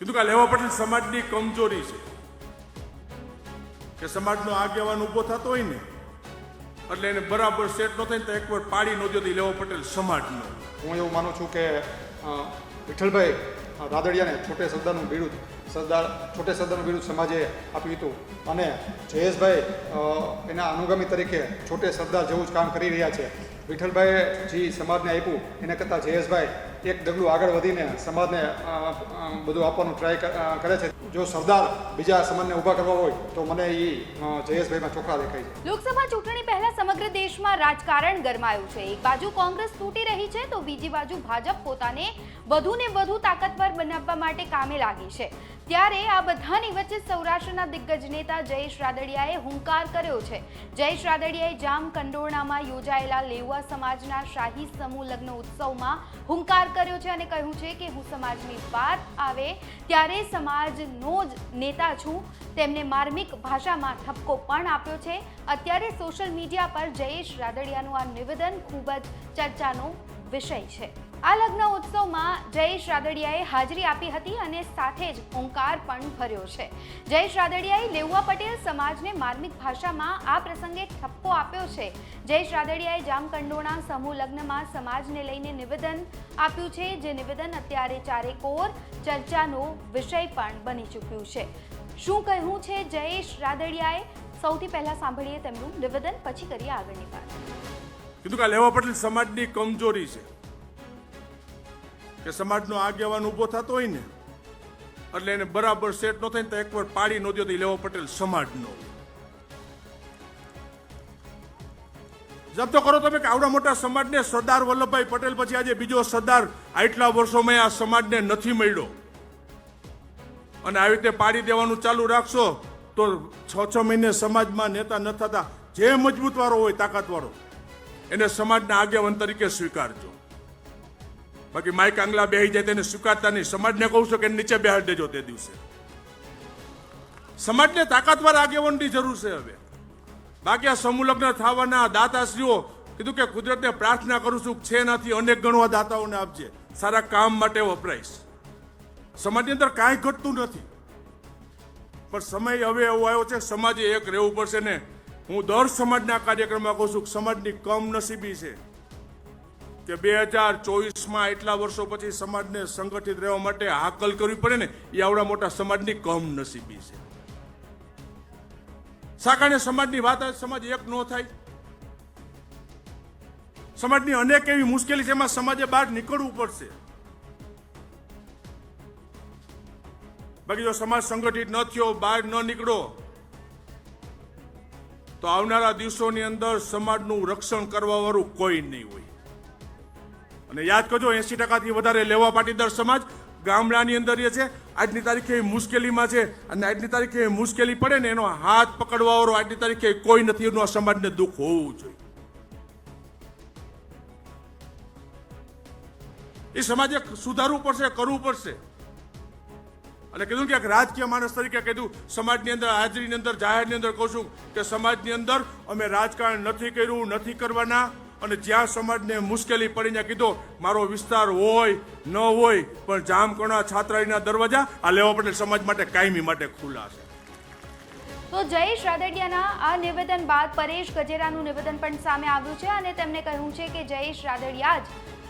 કીધું કે લેવા પટેલ સમાજની કમજોરી છે. કે સમાજનો આગેવાન ઊભો થતો હોય ને, એટલે એને બરાબર સેટ ન થાય તો તો એકવાર પાડી ન દો તો લેવા પટેલ સમાજનો. હું એવું માનું છું કે વિઠ્ઠલભાઈ રાદડિયાને છોટે સરદારનું બિરુદ, સરદાર, છોટે સરદારનું બિરુદ સમાજે આપ્યું હતું. અને જયેશભાઈ એના અનુગામી તરીકે છોટે સરદાર જેવું જ કામ કરી રહ્યા છે. વિઠ્ઠલભાઈએ જે સમાજને આપ્યું, એને કરતાં જયેશભાઈ એક ડગલું આગળ વધીને સમાજને બધું આપવાનું ટ્રાય કરે છે. જો સરદાર બીજા સમાજને ઊભા કરવા હોય, તો મને એ જયેશભાઈમાં ચોખ્ખા દેખાય છે. લોકસભા ચૂંટણી પહેલા સમગ્ર દેશમાં રાજકારણ ગરમાયું છે. એક બાજુ કોંગ્રેસ તૂટી રહી છે, તો બીજી બાજુ ભાજપ પોતાને વધુ ને વધુ તાકાતવર બનાવવા માટે કામે લાગી છે. ત્યારે આ બધાની વચ્ચે સૌરાષ્ટ્રના દિગ્ગજ નેતા જયેશ રાદડિયાએ હુંકાર કર્યો છે. જયેશ રાદડિયાએ જામ કંડોરણામાં યોજાયેલા લેવા સમાજના શાહી સમૂહ લગ્ન ઉત્સવમાં હુંકાર કર્યો છે અને કહ્યું છે કે હું સમાજની વાત આવે ત્યારે સમાજનો જ નેતા છું. તેમને માર્મિક ભાષામાં ઠપકો પણ આપ્યો છે. અત્યારે સોશિયલ મીડિયા પર જયેશ રાદડિયાનું આ નિવેદન ખૂબ જ ચર્ચાનો વિષય છે. આ લગ્ન ઉત્સવમાં જયેશ રાદડિયાએ હાજરી આપી હતી અને સાથે જ ઓંકાર પણ ભર્યો છે. જયેશ રાદડિયાએ લેઉવા પટેલ સમાજને માર્મિક ભાષામાં આ પ્રસંગે ઠપકો આપ્યો છે. જયેશ રાદડિયાએ જામકંડોણા સમૂહ લગ્નમાં સમાજને લઈને નિવેદન આપ્યું છે. જે નિવેદન અત્યારે ચારેકોર ચર્ચાનો વિષય પણ બની ચૂક્યું છે. શું કહ્યું છે જયેશ રાદડિયાએ? સૌથી પહેલા સાંભળીએ તેમનું નિવેદન, પછી કરીએ આગળની વાત. કીધું કે લેવા પટેલ સમાજની કમજોરી છે. કે સમાજનો આગેવાન ઊભો થતો હોય ને, એટલે એને બરાબર સેટ ન થાય ને તો એકવાર પાડી ન દો તો લેવો પટેલ સમાજનો. જબ તો કરો તમે કે આવડા મોટા સમાજને સરદાર વલ્લભભાઈ પટેલ પછી આજે બીજો સરદાર આટલા વર્ષોમાં આ સમાજને નથી મળ્યો. અને આવી રીતે પાડી દેવાનું ચાલુ રાખશો તો છ છ મહિને સમાજમાં નેતા ન થતા જે મજબૂત વાળો હોય તાકાત વાળો એને સમાજના આગેવાન તરીકે સ્વીકારજો. બાકી માઇક આંગલા બેહી જાય તેને સ્વીકારતા નહીં. સમાજને કહું છું કે નીચે બેહાડી દેજો તે દિવસે. સમાજને તાકાતવાર આગેવાનની જરૂર છે હવે. બાકી આ સમૂહલગ્ન થવાના દાતાશ્રીઓ કીધું કે કુદરતને પ્રાર્થના કરું છું છે નથી અનેક ગણવા દાતાઓને આપજે. સારા કામ માટે વપરાઈશ. સમાજની અંદર કાંઈ ઘટતું નથી. પણ સમય હવે એવો આવ્યો છે, સમાજે એક રહેવું પડશે ને. હું દર સમાજના કાર્યક્રમમાં કહું છું સમાજની કમનસીબી છે. કે બે હજાર ચોવીસમાં એટલા વર્ષો પછી સમાજને સંગઠિત રહેવા માટે હાકલ કરવી પડે ને, એ આવડા મોટા સમાજની કમનસીબી છે. સાકાને સમાજની વાત સમાજ એક ન થાય. સમાજની અનેક એવી મુશ્કેલી છે, એમાં સમાજે બહાર નીકળવું પડશે. બાકી જો સમાજ સંગઠિત ન થયો, બહાર ન નીકળો, તો આવનારા દિવસોની અંદર સમાજનું રક્ષણ કરવા વાળું કોઈ નહીં હોય. અને યાદ કરજો એસી ટકાથી વધારે લેવા પાટીદાર સમાજ ગામડાની અંદર રહે છે. આજની તારીખે એ મુશ્કેલીમાં છે અને આજની તારીખે મુશ્કેલી પડે ને એનો હાથ પકડવા વાળો આજની તારીખે કોઈ નથી, એનું આ સમાજને દુઃખ હોવું જોઈએ. એ સમાજે સુધારવું પડશે, કરવું પડશે. અને કીધું કે રાજકીય માણસ તરીકે કીધું, સમાજની અંદર, હાજરીની અંદર, જાહેરની અંદર કહું છું કે સમાજની અંદર અમે રાજકારણ નથી કર્યું, નથી કરવાના. અને જ્યાં સમાજને મુશ્કેલી પડી ત્યાં કીધું મારો વિસ્તાર હોય ન હોય પણ જામકણા છાત્રાલયના દરવાજા આ લેવા પટેલ સમાજ માટે કાયમી માટે ખુલ્લા છે. તો જયેશ રાદડિયાના આ નિવેદન બાદ પરેશ ગજેરાનું નિવેદન પણ સામે આવ્યું છે અને તેમણે કહ્યું છે કે જયેશ રાદડિયા જ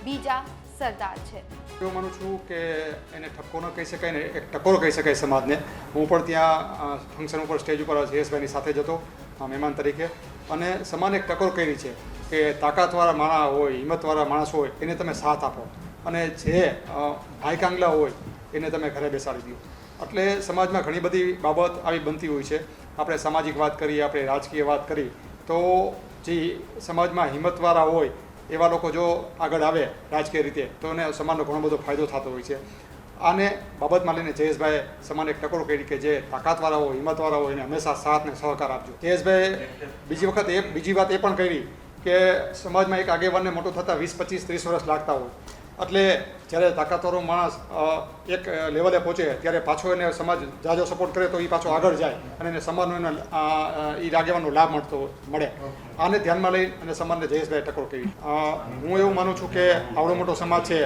બીજા સરદાર છે. એવું માનું છું કે એને ઠપકો ન કહી શકાય ને એક ટકોરો કહી શકાય સમાજને. હું પણ ત્યાં ફંક્શન ઉપર સ્ટેજ ઉપર જયેશભાઈની સાથે જતો મહેમાન તરીકે. અને સમાને એક ટકોર કરી છે કે તાકાતવાળા માણસ હોય, હિંમતવાળા માણસ હોય, એને તમે સાથ આપો. અને જે ભાઈકાંગલા ભાઈ કાંગલા હોય, એને તમે ઘરે બેસાડી દો. એટલે સમાજમાં ઘણી બધી બાબત આવી બનતી હોય છે. આપણે સામાજિક વાત કરીએ આપણે રાજકીય વાત કરી, તો જે સમાજમાં હિંમતવાળા હોય, એવા લોકો જો આગળ આવે રાજકીય રીતે, તો એને સમાજનો ઘણો બધો ફાયદો થતો હોય છે. આને બાબતમાં લઈને જયેશભાઈએ સમાન એક ટકોર કરી કે જે તાકાતવાળા હોય હિંમતવાળા હોય એને હંમેશા સાથ ને સહકાર આપજો. જયેશભાઈએ બીજી વખત એ, બીજી વાત એ પણ કરી કે સમાજમાં એક આગેવાનને મોટો થતાં વીસ, પચીસ, ત્રીસ વર્ષ લાગતા હોય. એટલે જ્યારે તાકાતવાળો માણસ એક લેવલે પહોંચે, ત્યારે પાછો એને સમાજ જાજો સપોર્ટ કરે તો એ પાછો આગળ જાય અને એને સમાજનો એને એ આગેવાનો લાભ મળતો મળે. આને ધ્યાનમાં લઈ અને સમાજને જયેશભાઈ ટકોર કરી. હું એવું માનું છું કે આવડો મોટો સમાજ છે.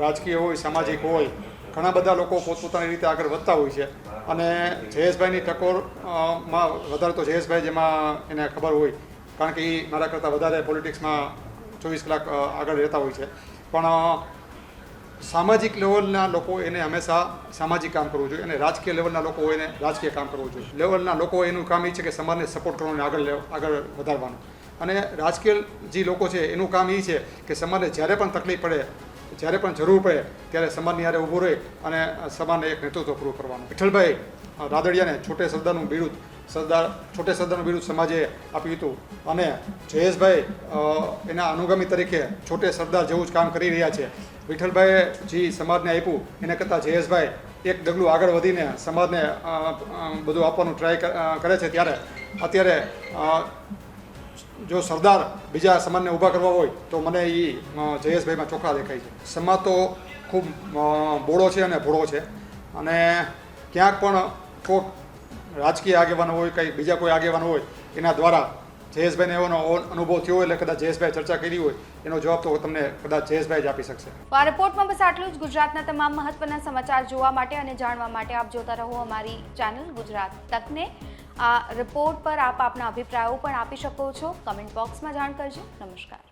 રાજકીય હોય, સામાજિક હોય ઘણા બધા લોકો પોતપોતાની રીતે આગળ વધતા હોય છે. અને જયેશભાઈની ટકોરમાં વધારે તો જયેશભાઈ જેમાં એને ખબર હોય, કારણ કે એ મારા કરતાં વધારે પોલિટિક્સમાં ચોવીસ કલાક આગળ રહેતા હોય છે. પણ સામાજિક લેવલના લોકો એને હંમેશા સામાજિક કામ કરવું જોઈએ અને રાજકીય લેવલના લોકો એને રાજકીય કામ કરવું જોઈએ. લેવલના લોકો એનું કામ એ છે કે સમાજને સપોર્ટ કરવાનું, આગળ આગળ વધારવાનું. અને રાજકીય જે લોકો છે એનું કામ એ છે કે સમાજને જ્યારે પણ તકલીફ પડે જ્યારે પણ જરૂર પડે ત્યારે સમાજની હારે ઊભું રહે અને સમાજને એક નેતૃત્વ પૂરું કરવાનું. વિઠ્ઠલભાઈ રાદડિયાને છોટે સરદારનું બિરુદ, સરદાર, છોટે સરદારનું બિરુદ સમાજે આપ્યું હતું. અને જયેશભાઈ એના અનુગામી તરીકે છોટે સરદાર જેવું જ કામ કરી રહ્યા છે. વિઠ્ઠલભાઈએ જે સમાજને આપ્યું, એને કરતાં જયેશભાઈ એક ડગલું આગળ વધીને સમાજને બધું આપવાનું ટ્રાય કરે છે. ત્યારે અત્યારે જો સરદાર બીજા સમાજને ઊભા કરવા હોય, તો મને એ જયેશભાઈમાં ચોખ્ખા દેખાય છે. સમાજ તો ખૂબ બોળો છે અને ભોળો છે. અને ક્યાંક પણ કોઈક રાજકીય આગેવાનો હોય, કંઈ બીજા કોઈ આગેવાનો હોય, એના દ્વારા જયેશભાઈને એવો અનુભવ થયો હોય, એટલે કદાચ જયેશભાઈ ચર્ચા કરી હોય, એનો જવાબ તો તમને કદાચ જયેશભાઈ જ આપી શકશે. આ રિપોર્ટમાં બસ આટલું જ. ગુજરાતના તમામ મહત્વના સમાચાર જોવા માટે અને જાણવા માટે આપ જોતા રહો અમારી ચેનલ ગુજરાત તકને આ રિપોર્ટ પર આપ આપના અભિપ્રાયો પણ આપી શકો છો. કમેન્ટ બોક્સમાં જાણ કરજો. નમસ્કાર.